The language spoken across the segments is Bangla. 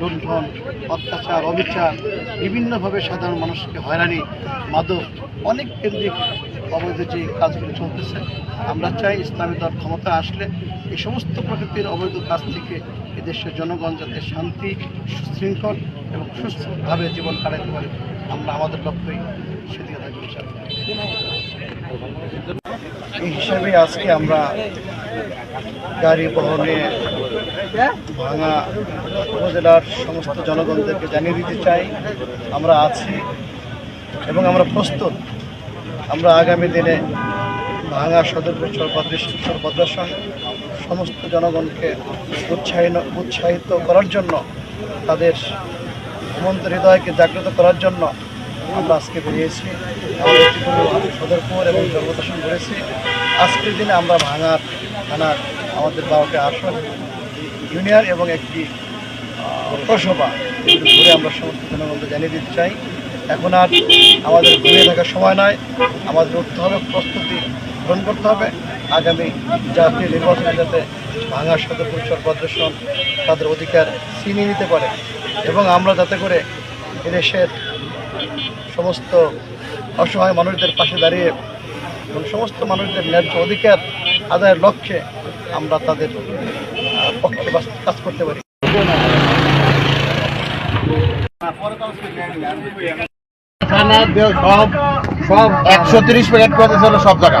লুণ্ঠন, অত্যাচার, অবিচার, বিভিন্নভাবে সাধারণ মানুষকে হয়রানি, মাদক, অনেক কেন্দ্রিক অবৈধ যে কাজগুলো চলতেছে, আমরা চাই ইসলামী দল ক্ষমতা আসলে এই সমস্ত প্রকৃতির অবৈধ কাজ থেকে এদেশের জনগণ যাতে শান্তি, সুশৃঙ্খল এবং সুস্থভাবে জীবন কাটাতে পারে, আমরা আমাদের লক্ষ্যই সেদিকে ইনশাআল্লাহ। এই হিসাবে আজকে আমরা গাড়ি বহনে ভাঙা উপজেলার সমস্ত জনগণদেরকে জানিয়ে দিতে চাই। আমরা আছি এবং আমরা প্রস্তুত। আমরা আগামী দিনে ভাঙা সদরপুর সর্বদৃশ্বর প্রদর্শন সমস্ত জনগণকে উৎসাহিত উৎসাহিত করার জন্য, তাদের ঘুমন্ত হৃদয়কে জাগ্রত করার জন্য আমরা আজকে বেরিয়েছি। সদরপুর এবং সর্বদর্শন করেছি। আজকের দিনে আমরা ভাঙার থানার আমাদের বারোটা আসন ইউনিয়ন এবং একটি পৌরসভা। ঘুরে আমরা সমস্ত জনগণকে জানিয়ে দিতে চাই। এখন আর আমাদের ঘুরে থাকার সময় নয়। আমাদের উঠতে হবে, প্রস্তুতি গ্রহণ করতে হবে। আগামী জাতীয় নির্বাচনে যাতে ভাঙার সাথে পরিসর প্রদর্শন তাদের অধিকার ছিনিয়ে নিতে পারে। এবং আমরা যাতে করে এদেশের সমস্ত অসহায় মানুষদের পাশে দাঁড়িয়ে এবং সমস্ত মানুষদের ন্যায্য অধিকার আদায়ের লক্ষ্যে আমরা তাদের কাজ করতে পারি সব একশো তিরিশ প্যাকেট করে সব জায়গা।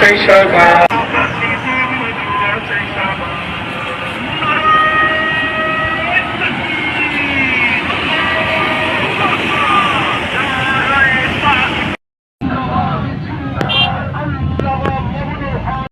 take so.